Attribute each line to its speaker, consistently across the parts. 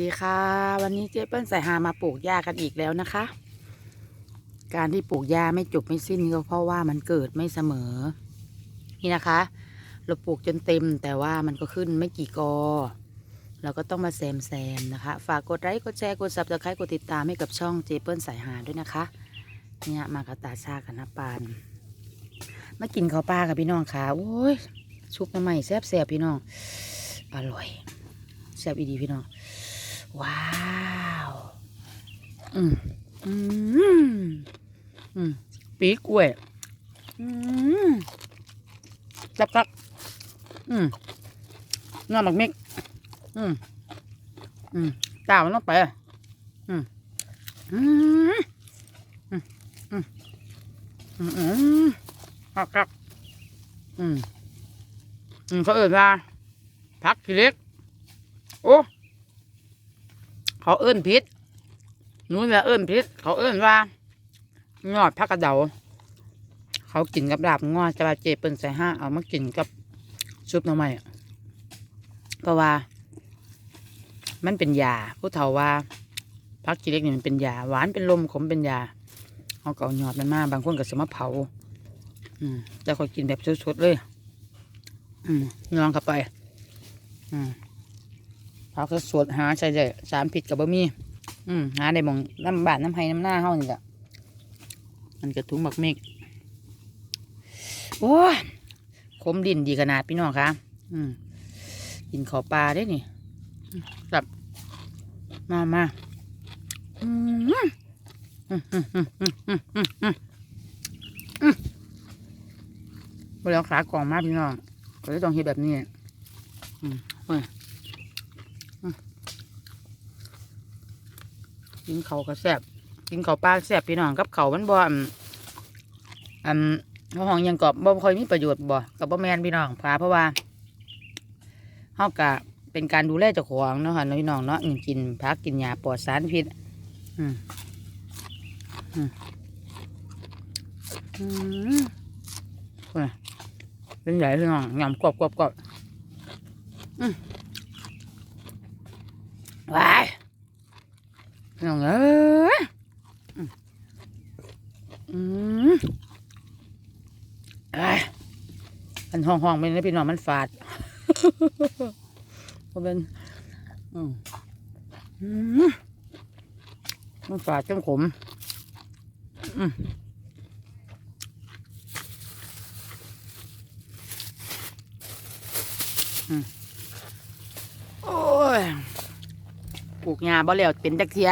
Speaker 1: ดีค่ะ วันนี้เจ๊เปิ้ลใส่หามาปลูกหญ้ากันอีกแล้วนะคะ การที่ปลูกหญ้าไม่จบไม่สิ้นก็เพราะว่ามันเกิดไม่เสมอ นี่นะคะ เราปลูกจนเต็มแต่ว่ามันก็ขึ้นไม่กี่กอ เราก็ต้องมาแซมแซมนะคะ ฝากกดไลค์กดแชร์กดซับสไครต์กดติดตามให้กับช่องเจ๊เปิ้ลสายหาด้วยนะคะ เนี่ยมากระตาชากับน้ำปานมากินข้าวปลากับพี่น้องค่ะโอ้ยชุบน้ำใหม่แซบแซ่บๆพี่น้องอร่อยแซ่บอีดีพี่น้อง ว้าวอืมอืมอืมปีกล้วยอืมจับจับอืมงาหมักม็กอืมอืมตามันต้องไปอะอืมอืมอืมอืมอืมอืมครับครับอืมอืมเขาเอิญว่าพักทีเล็กโอ้ เขาเอิ้นพิษนูเนี่ยเอิ้นพิษเขาเอิ้นว่ายอดพักกระเดา เขากินกับลาบงอจะบาเจเปิ้นใส่ห้าเอามากินกับซุปหน่อไม้เพราะว่า มันเป็นยาผู้เฒ่าว่าพักกิเล็กนี่มันเป็นยาหวานเป็นลมขมเป็นยาเขาเก็เอายอดมันมากบางคนก็สมาเผา อืมแต่เขากินแบบสดๆเลย อืมยองเข้าไป อืม ผักสดหาใช่เลยสามผิดกับบะมี่อืมหาได้มองน้ำบาดน้ำไห้น้ำหน้าเฮานี่แหละมันกระทุ้งบักเมกโอ้คมดินดีขนาดพี่น้องคะอืมกินขอปลาได้นี่กลับมามาอืมเวลาขากล่องมากพี่น้องก็เลยต้องเห็นแบบนี้อืมเฮ้ย กินเขาก็แซ่บกินเขาปลาแซ่บพี่น้องกับเขามันบ่อันอันเขาห้องยังกรอบบ่ค่อยมีประโยชน์บ่กับบ่แมนพี่น้องพาเพราะว่าเฮากะเป็นการดูแลเจ้าของเนาะค่ะพี่น้องเนาะกินพักกินยาปลอดสารพิษอืมอืมอืมเว้ยเป็นใหญ่พี่น้องยำกรอบกรอบกรอบอืมว้าย น้องเอ้ยอืมอืมเอ้ยมันห้องห้องๆไปเลยพี่น้องมันฝาดก็เป็นอืมอืมมันฝาดจังขมอืมอืมโอ้ย ปลูกหญ้าบ่แล้วเป็นจักเทีย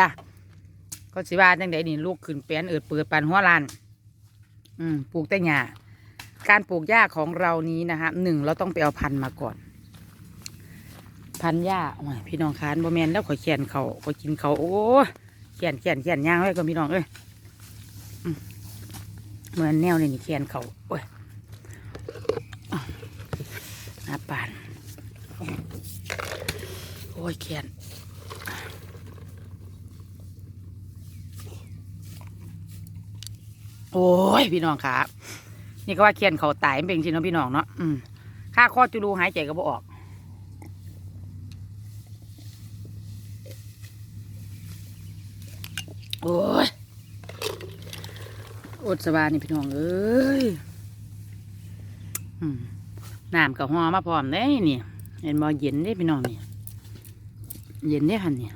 Speaker 1: เขาสิว่าจังไดนี่ลูกขึ้นเปลี่ยนเอิดเปิดปันหัวลานอืมปลูกแต่หญ้าการปลูกหญ้าของเรานี้นะคะหนึ่งเราต้องไปเอาพันธุ์มาก่อน พันธุ์หญ้าโอ้ยพี่น้องคานบ่แมนแล้วขอยแขนเขาขอยกินเขาโอ้ยแขนแขนแขนย่างไว้ก็พี่น้องเอ้ยเหมือนแนวนี่นี่แขนเขาโอ้ยอาปานโอ้ยแขน อ้ยพี่น้องครับนี่ก็ว่าเคียนเขาตายมันเป็นจริงเนาะพี่น้องเนาะอืมค่าข้อจุลูหายใจก็บ่ออก โอ้ยอดสบายนี่พี่น้องเอ้ยน้ำกับหอมาพร้อมได้นี่เห็นบ่เย็นได้พี่น้องนี่เย็นได้คันเนี่ย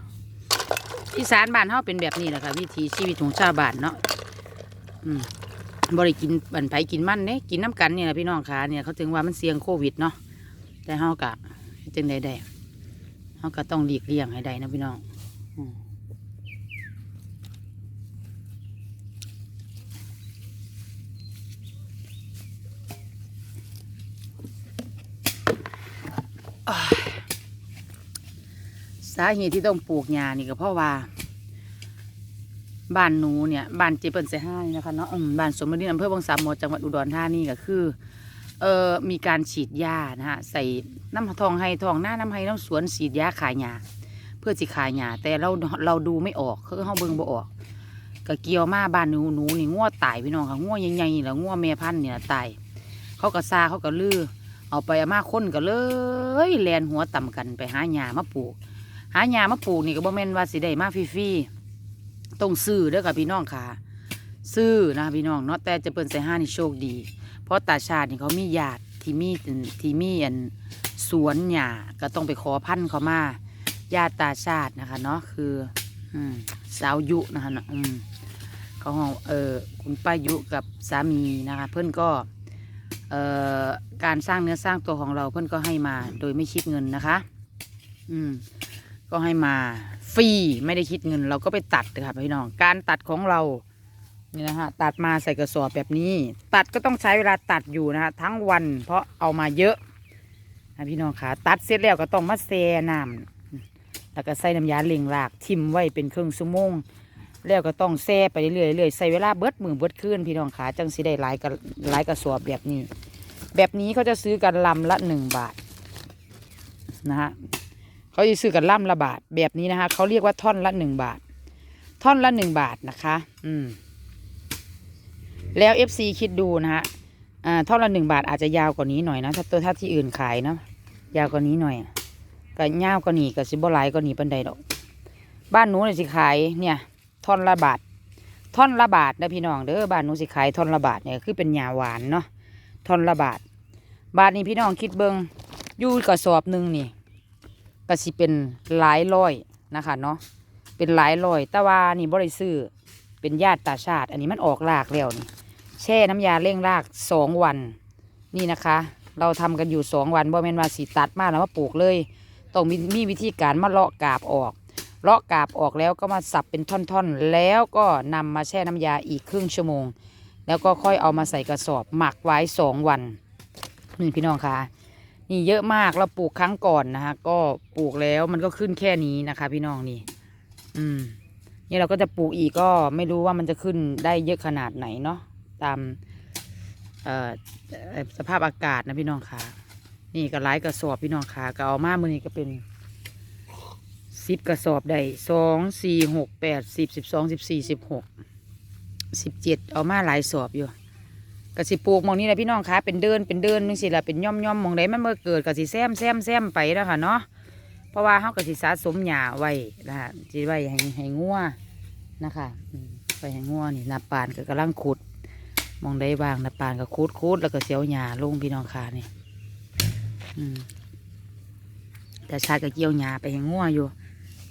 Speaker 1: อีสานบ้านเฮาเป็นแบบนี้แหละค่ะวิถีชีวิตของชาวบ้านเนาะ บริกินบันไผกินมันเนี่ยกินน้ำกันเนี่ยนะพี่น้องขาเนี่ยเขาถึงว่ามันเสี่ยงโควิดเนาะแต่เฮากะจึงใดได้เฮาก็ต้องหลีกเลี่ยงให้ได้นะพี่น้องสาเหตุที่ต้องปลูกหญ้านี่ก็เพราะว่า บ้านหนูเนี่ยบ้านเจเปิลเซห้านี่นะคะเนาะอืมบ้านสมบูรณ์อำเภอบางสามหมดจังหวัดอุดรธานีก็คือเอ่อมีการฉีดยานะฮะใส่น้ำทองให้ทองหน้าน้ำให้น้ำสวนฉีดยาขายยาเพื่อสิขายยาแต่เราเราดูไม่ออกคือเขาเบิ่งบ่ออกก็เกี่ยวมาบ้านหนูหนูนี่งัวตายพี่น้องค่ะงัวใหญ่ๆแหละงัวแม่พันธุ์เนี่ยตายเขาก็ซาเขาก็ลือเอาไปเอามาคนก็เลยแลนหัวต่ำกันไปหาหญ้ามาปลูกหายามาปลูกนี่ก็บ่แม่นว่าสิได้มาฟรีๆ ต้องซื้อเด้อค่ะพี่น้องค่ะ ซื้อนะพี่น้องเนาะแต่จะเปิ้นใส่ห้านี่โชคดี เพราะตาชาตินี่เขามีญาติที่มีที่มีอันสวนหญ้าก็ต้องไปขอพันธุ์เขามาญาติตาชาตินะคะเนาะคืออืมสาวยุนะคะเนาะอืมเขาห้องเออคุณป้ายุกับสามีนะคะเพื่อนก็เอ่อการสร้างเนื้อสร้างตัวของเราเพื่อนก็ให้มาโดยไม่คิดเงินนะคะ อืมก็ให้มา ฟรีไม่ได้คิดเงิน เราก็ไปตัดค่ะพี่น้องการตัดของเรานี่นะฮะตัดมาใส่กระสอบแบบนี้ ตัดก็ต้องใช้เวลาตัดอยู่นะฮะทั้งวันเพราะเอามาเยอะนะพี่น้องขาตัดเสร็จแล้วก็ต้องมาแช่น้ำแล้วก็ใส่น้ำยาเล่งรากทิมไว้เป็นเครึ่องชั่วโมงแล้วก็ต้องแช่ไปเรื่อยๆเรื่อยใส่เวลาเบิดมือเบิดคืนพี่น้องขาจังสิได้หลายกระหลายกระสอบแบบนี้ แบบนี้เขาจะซื้อกันลำละหนึ่งบาทนะฮะ เขาจะซื้อกันล่ำละบาทแบบนี้นะคะเขาเรียกว่าท่อนละหนึ่งบาท ท่อนละหนึ่งบาทนะคะ อืม แล้ว FC คิดดูนะฮะอ่าท่อนละหนึ่งบาทอาจจะยาวกว่านี้หน่อยนะถ้าตัวถ้าที่อื่นขายเนาะยาวกว่านี้หน่อยก็ยาวกว่านี้ก็สิบ่หลายกว่านี้ปันใดดอก บ้านหนูเนี่ยสิขายเนี่ย ท่อนละบาท ท่อนละบาทนะพี่น้องเด้อบ้านหนูสิขายท่อนละบาทเนี่ยคือเป็นหญ้าหวานเนาะท่อนละบาท บาทนี้พี่น้องคิดเบิงอยู่กระสอบหนึ่งนี่ ก็สิเป็นหลายร้อยนะคะเนาะเป็นหลายร้อย แต่ว่านี่บริซื้อเป็นญาติตาชาติ อันนี้มันออกรากแล้วนี่แช่น้ำยาเร่งรากสองวัน นี่นะคะ เราทำกันอยู่สองวันบ่แม่นว่าสีตัดมาแล้วมาปลูกเลยต้องมีมีวิธีการมาเลาะกาบออกเลาะกาบออกแล้วก็มาสับเป็นท่อนๆ แล้วก็นำมาแช่น้ำยาอีกครึ่งชั่วโมง แล้วก็ค่อยเอามาใส่กระสอบหมักไว้สองวันนี่พี่น้องคะ นี่เยอะมากเราปลูกครั้งก่อนนะคะก็ปลูกแล้วมันก็ขึ้นแค่นี้นะคะ พี่น้องนี่ อืม นี่เราก็จะปลูกอีกก็ไม่รู้ว่ามันจะขึ้นได้เยอะขนาดไหนเนาะตามสภาพอากาศนะพี่น้องค่ะ นี่ก็หลายกระสอบพี่น้องค่ะก็เอามามือนี้ก็เป็นสิบกระสอบได้สองสี่หกแปดสิบสิบสองสิบสี่สิบหกสิบเจ็ดเอามาหลายสอบอยู่ กสิปลูกมองนี้แหละพี่น้องคะเป็นเดินเป็นเดินนึงสิละเป็นย่อมย่อมมองใดมันเมื่อเกิดกสิแซมแซมแซมไปแล้วค่ะเนาะเพราะว่าเขากสิสะสมหญ้าไว้นะคะจีไว้ให้ให้งัวนะคะไปให้งัวนี่นาปานก็กำลังขุด มองใดบางนาปานก็ขุดขุดแล้วก็เสียวหญ้าลงพี่น้องค่ะนี่แต่ชาติก็เกี่ยวหญ้าไปให้งัวอยู่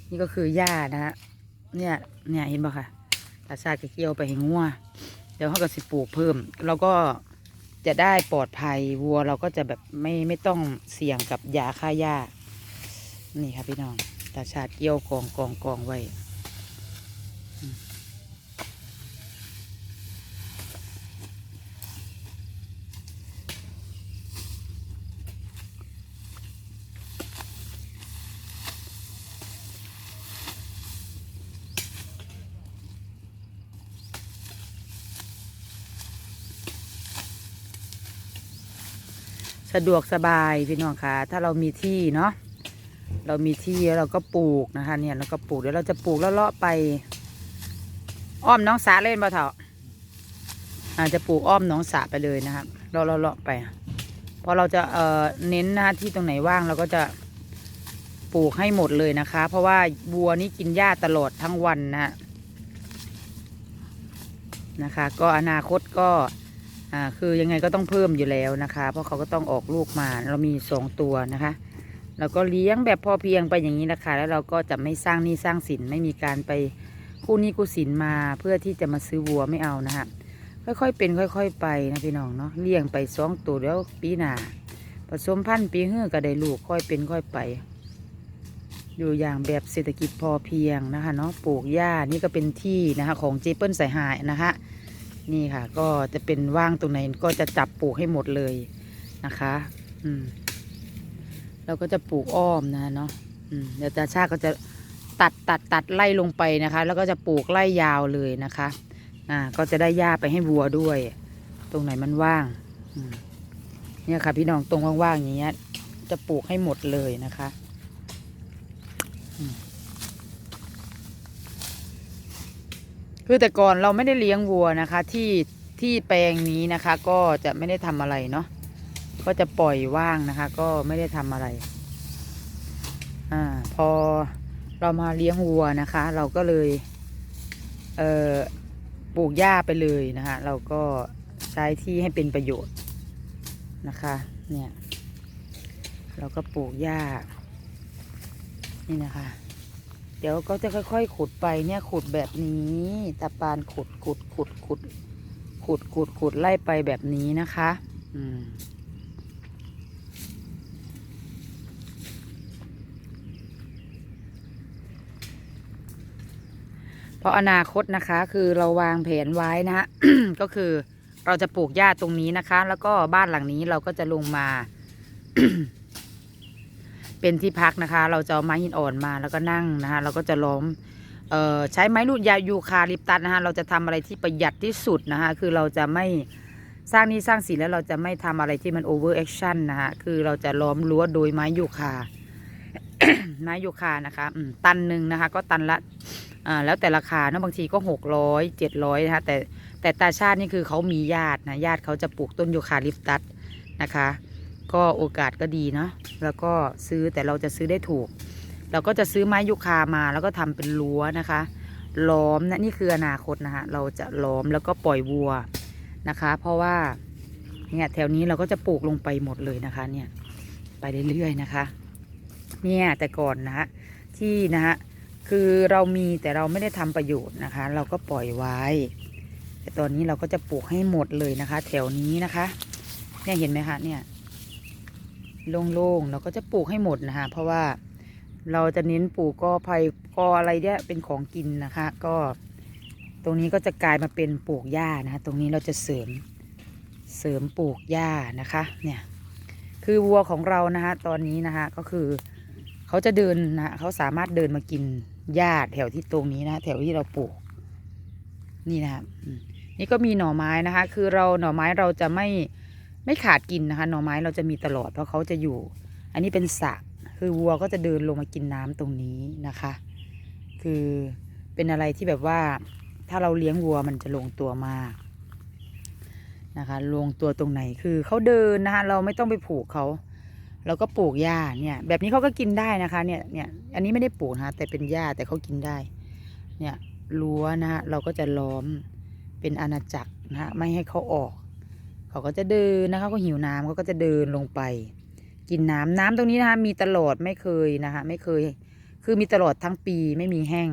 Speaker 1: นี่ก็คือหญ้านะฮะเนี่ยเนี่ยเห็นบ่ค่ะแต่ชาติก็เกี่ยวไปให้งัว ดี๋ยวเขาก็สิปลูกเพิ่ม เราก็จะได้ปลอดภัยวัวเราก็จะแบบไม่ไม่ต้องเสี่ยงกับยาฆ่าหญ้า นี่ครับพี่น้องตาชาติเกี่ยวกองกองกองไว้ สะดวกสบายพี่น้องคะถ้าเรามีที่เนาะเรามีที่แล้วเราก็ปลูกนะคะ เนี่ยเราก็ปลูกเดี๋ยวเราจะปลูกแล้วเลาะไป อ้อมน้องสาเล่นบ่เถอะอาจจะปลูกอ้อมน้องสาไปเลยนะครับเราเราเลาะไปพราะเราจะเอ่อเน้นนะที่ตรงไหนว่างเราก็จะปลูกให้หมดเลยนะคะ เพราะว่าวัวนี่กินหญ้าตลอดทั้งวันนะนะคะ ก็อนาคตก็ อ่าคือยังไงก็ต้องเพิ่มอยู่แล้วนะคะ เพราะเขาก็ต้องออกลูกมาเรามีสองตัวนะคะเราก็เลี้ยงแบบพอเพียงไปอย่างนี้นะคะ แล้วเราก็จะไม่สร้างหนี้สร้างสินไม่มีการไปกู้หนี้กู้สินมาเพื่อที่จะมาซื้อวัวไม่เอานะคะค่อยๆเป็นค่อย ๆ ไปนะพี่น้องเนาะเลี้ยงไปสองตัวแล้วปีหน้าผสมพันธุ์ปีเฮือก็ได้ลูกค่อยเป็นค่อยไป อยู่อย่างแบบเศรษฐกิจพอเพียงนะคะเนาะปลูกหญ้านี่ก็เป็นที่นะคะของเจเปิลสายหายนะคะ นี่ค่ะ ก็จะเป็นว่างตรงไหนก็จะจับปลูกให้หมดเลยนะคะ อืมเราก็จะปลูกอ้อมนะเนาะอืมเดี๋ยวตาชาก็จะตัดตัดตัดไล่ลงไปนะคะ แล้วก็จะปลูกไล่ยาวเลยนะคะ อ่า ก็จะได้หญ้าไปให้วัวด้วย ตรงไหนมันว่างอืมเนี่ยค่ะ พี่น้องตรงว่างๆอย่างเงี้ย จะปลูกให้หมดเลยนะคะอืม คือแต่ก่อนเราไม่ได้เลี้ยงวัวนะคะ ที่ที่แปลงนี้นะคะ ก็จะไม่ได้ทำอะไรเนาะก็จะปล่อยว่างนะคะ ก็ไม่ได้ทำอะไร อ่า พอเรามาเลี้ยงวัวนะคะ เราก็เลยเอ่อปลูกหญ้าไปเลยนะคะ เราก็ใช้ที่ให้เป็นประโยชน์นะคะ เนี่ย เราก็ปลูกหญ้านี่นะคะ เดี๋ยวก็จะค่อย ๆ ขุดไปเนี่ยขุดแบบนี้ตาปานขุดขุดขุดขุดขุดขุดขุดไล่ไปแบบนี้นะคะ อืมเพราะอนาคตนะคะคือเราวางแผนไว้นะฮะก็คือเราจะปลูกหญ้าตรงนี้นะคะ แล้วก็บ้านหลังนี้เราก็จะลงมา เป็นที่พักนะคะ เราจะเอาไม้หินอ่อนมาแล้วก็นั่งนะคะ เราก็จะล้อมเอ่อใช้ไม้ลูดยายูคาลิปตัสนะคะ เราจะทำอะไรที่ประหยัดที่สุดนะคะ คือเราจะไม่สร้างนี้สร้างสินแล้วเราจะไม่ทำอะไรที่มันโอเวอร์แอคชั่นนะคะ คือเราจะล้อมรั้วโดยไม้ยูคา ไม้ยูคานะคะตันหนึ่งนะคะ ก็ตันละอ่าแล้วแต่ราคาเนอะบางทีก็หกร้อยเจ็ดร้อยนะคะแต่แต่ตาชาตินี่คือเขามีญาตินะญาติเขาจะปลูกต้นยูคาลิปตัสนะคะ ก็โอกาสก็ดีเนาะแล้วก็ซื้อแต่เราจะซื้อได้ถูก เราก็จะซื้อไม้ยูคามาแล้วก็ทำเป็นรั้วนะคะล้อมนะนี่คืออนาคตนะคะเราจะล้อมแล้วก็ปล่อยวัวนะคะ เพราะว่าเนี่ยแถวนี้เราก็จะปลูกลงไปหมดเลยนะคะ เนี่ยไปเรื่อยๆนะคะ เนี่ยแต่ก่อนนะฮะที่นะฮะคือเรามีแต่เราไม่ได้ทำประโยชน์นะคะ เราก็ปล่อยไว้ แต่ตอนนี้เราก็จะปลูกให้หมดเลยนะคะ แถวนี้นะคะ เนี่ยเห็นไหมคะเนี่ย โล่งๆเราก็จะปลูกให้หมดนะคะเพราะว่าเราจะเน้นปลูกกอไผ่กออะไรเนี่ยเป็นของกินนะคะ ก็ตรงนี้ก็จะกลายมาเป็นปลูกหญ้านะคะ ตรงนี้เราจะเสริมเสริมปลูกหญ้านะคะ เนี่ย คือวัวของเรานะคะตอนนี้นะคะก็คือเขาจะเดินนะเขาสามารถเดินมากินหญ้าแถวที่ตรงนี้นะแถวที่เราปลูก นี่นะครับนี่ก็มีหน่อไม้นะคะ คือเราหน่อไม้เราจะไม่ ไม่ขาดกินนะคะหน่อไม้เราจะมีตลอดเพราะเขาจะอยู่ อันนี้เป็นสระคือวัวก็จะเดินลงมากินน้ำตรงนี้นะคะ คือเป็นอะไรที่แบบว่าถ้าเราเลี้ยงวัวมันจะลงตัวมากนะคะลงตัวตรงไหนคือเขาเดินนะคะเราไม่ต้องไปผูกเขาเราก็ปลูกหญ้าเนี่ย แบบนี้เขาก็กินได้นะคะเนี่ยเนี่ยอันนี้ไม่ได้ปลูกนะะแต่เป็นหญ้าแต่เขากินได้ เนี่ยรั้วนะฮะเราก็จะล้อมเป็นอาณาจักรนะฮะไม่ให้เขาออก เขาก็จะเดินนะคะเขาหิวน้ำเขาก็จะเดินลงไป กินน้ำน้ำตรงนี้นะคะมีตลอดไม่เคยนะคะไม่เคย คือมีตลอดทั้งปีไม่มีแห้ง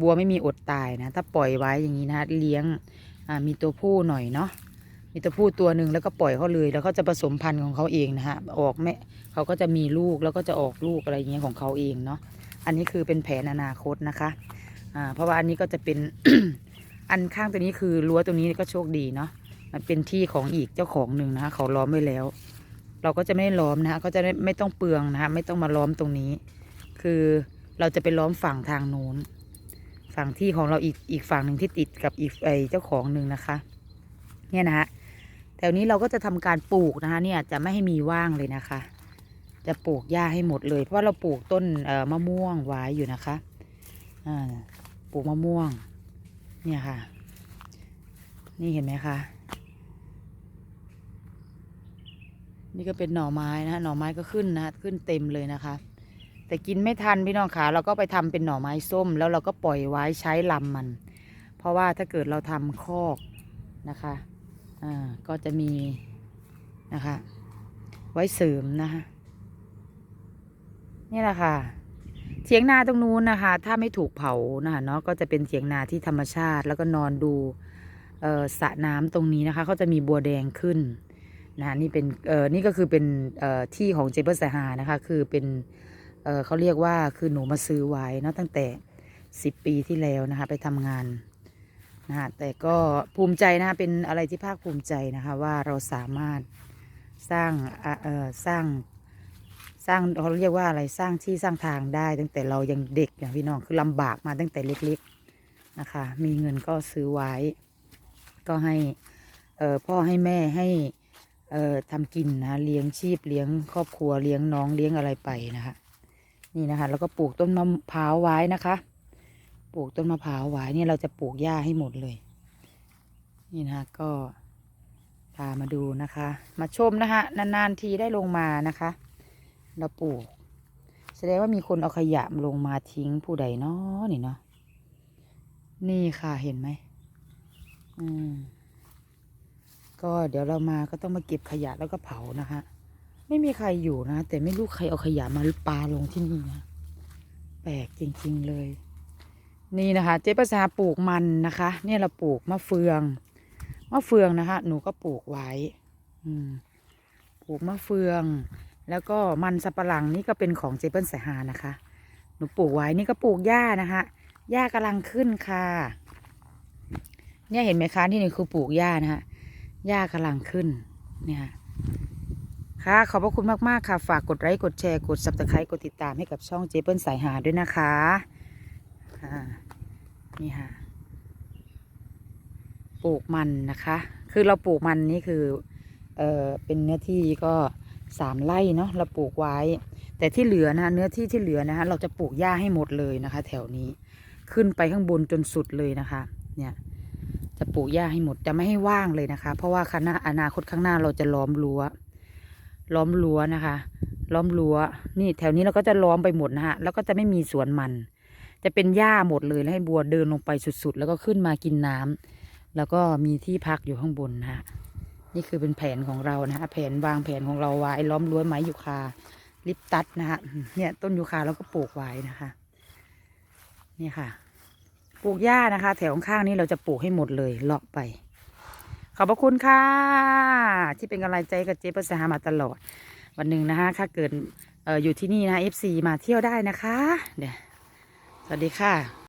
Speaker 1: บัวไม่มีอดตายนะถ้าปล่อยไว้อย่างนี้นะคะเลี้ยงมีตัวผู้หน่อยเนาะมีตัวผู้ตัวหนึ่งแล้วก็ปล่อยเขาเลย แล้วเขาจะผสมพันธุ์ของเขาเองนะฮะออกแม่เขาก็จะมีลูกแล้วก็จะออกลูกอะไรอย่างเงี้ยของเขาเองเนาะอันนี้คือเป็นแผนอนาคตนะคะอ่าเพราะว่าอันนี้ก็จะเป็นอันข้างตัวนี้คือรั้วตรงนี้ก็โชคดีเนาะ มันเป็นที่ของอีกเจ้าของหนึ่งนะคะเขาล้อมไว้แล้ว เราก็จะไม่ล้อมนะคะก็จะไม่ไม่ต้องเปลืองนะคะไม่ต้องมาล้อมตรงนี้ คือเราจะไปล้อมฝั่งทางโน้นฝั่งที่ของเราอีกอีกฝั่งหนึ่งที่ติดกับอีกไอเจ้าของหนึ่งนะคะ เนี่ยนะฮะแถวนี้เราก็จะทำการปลูกนะคะ เนี่ยจะไม่ให้มีว่างเลยนะคะ จะปลูกหญ้าให้หมดเลย เพราะาเราปลูกต้นเอ่อมะม่วงไว้อยู่นะคะอ่าปลูกมะม่วง เนี่ยค่ะ นี่เห็นไหมคะ นี่ก็เป็นหน่อไม้นะหน่อไม้ก็ขึ้นนะขึ้นเต็มเลยนะคะ แต่กินไม่ทันพี่น้องขาเราก็ไปทำเป็นหน่อไม้ส้ม แล้วเราก็ปล่อยไว้ใช้ลำมัน เพราะว่าถ้าเกิดเราทำคอกนะคะอ่าก็จะมีนะคะ ไว้เสริมนะคะนี่แหละค่ะเถียงนาตรงนู้นนะคะ ถ้าไม่ถูกเผานะคะเนาะก็จะเป็นเถียงนาที่ธรรมชาติ แล้วก็นอนดูเอ่อสระน้ำตรงนี้นะคะเขาจะมีบัวแดงขึ้น นะนี่เป็นเออนี่ก็คือเป็นเอ่อที่ของเจเปิลสหานะคะ คือเป็นเออเขาเรียกว่าคือหนูมาซื้อไว้เนาะตั้งแต่สิบปีที่แล้วนะคะ ไปทำงานนะคะแต่ก็ภูมิใจนะคะเป็นอะไรที่ภาคภูมิใจนะคะว่าเราสามารถสร้างอะเออสร้างสร้างเขาเรียกว่าอะไรสร้างที่สร้างทางได้ ตั้งแต่เรายังเด็กอย่างพี่น้องคือลำบากมาตั้งแต่เล็กๆนะคะ มีเงินก็ซื้อไว้ ก็ให้เออพ่อให้แม่ให้ เอ่อทำกินนะเลี้ยงชีพเลี้ยงครอบครัวเลี้ยงน้องเลี้ยงอะไรไปนะคะนี่นะคะ แล้วก็ปลูกต้นมะพร้าวไว้นะคะ ปลูกต้นมะพร้าวไว้เนี่ยเราจะปลูกหญ้าให้หมดเลย นี่นะคะก็พามาดูนะคะ มาชมนะคะนานๆทีได้ลงมานะคะ เราปลูก แสดงว่ามีคนเอาขยะลงมาทิ้งผู้ใดเนาะนี่เนาะนี่ค่ะเห็นไหมอืม ก็เดี๋ยวเรามาก็ต้องมาเก็บขยะแล้วก็เผานะคะ ไม่มีใครอยู่นะ แต่ไม่รู้ใครเอาขยะมาปาลงที่นี่นะแปลกจริง ๆเลย นี่นะคะเจ๊ภาษาปลูกมันนะคะ เนี่ยเราปลูกมะเฟืองมะเฟืองนะคะ หนูก็ปลูกไว้ อืมปลูกมะเฟือง แล้วก็มันสับปะหลังนี่ก็เป็นของเจเปิลสายฮานะคะ หนูปลูกไว้นี่ก็ปลูกหญ้านะคะหญ้ากำลังขึ้นค่ะ เนี่ยเห็นไหมคะที่นี่คือปลูกหญ้านะคะ หญ้ากำลังขึ้นเนี่ยค่ะ ขอบพระคุณมาก ๆ ค่ะ ฝากกดไลค์กดแชร์กด subscribe กดติดตามให้กับช่องเจเปิลสายหาด้วยนะคะค่ะนี่ค่ะปลูกมันนะคะ คือเราปลูกมันนี่คือเออเป็นเนื้อที่ก็สามไร่เนาะเราปลูกไว้ แต่ที่เหลือนะเนื้อที่ที่เหลือนะคะเราจะปลูกหญ้าให้หมดเลยนะคะ แถวนี้ขึ้นไปข้างบนจนสุดเลยนะคะ เนี่ย จะปลูกหญ้าให้หมดจะไม่ให้ว่างเลยนะคะ เพราะว่าคณะอนาคตข้างหน้าเราจะล้อมรั้ว ล้อมรั้วนะคะ ล้อมรั้ว นี่แถวนี้เราก็จะล้อมไปหมดนะฮะ แล้วก็จะไม่มีสวนมัน จะเป็นหญ้าหมดเลยแล้วให้บัวเดินลงไปสุดๆ แล้วก็ขึ้นมากินน้ำแล้วก็มีที่พักอยู่ข้างบนนะฮะ นี่คือเป็นแผนของเรานะฮะ แผนวางแผนของเราไว้ล้อมรั้วไม้ยูคาลิปตัสนะฮะ เนี่ยต้นยูคาเราก็ปลูกไว้นะคะ นี่ค่ะ ปลูกหญ้านะคะ แถวข้างนี้เราจะปลูกให้หมดเลยเลาะไป ขอบพระคุณค่ะ ที่เป็นกำลังใจกับเจ๊ภาษามาตลอด วันหนึ่งนะคะถ้าเกิดอออยู่ที่นี่นะเอฟซีมาเที่ยวได้นะคะ เดี๋ยวสวัสดีค่ะ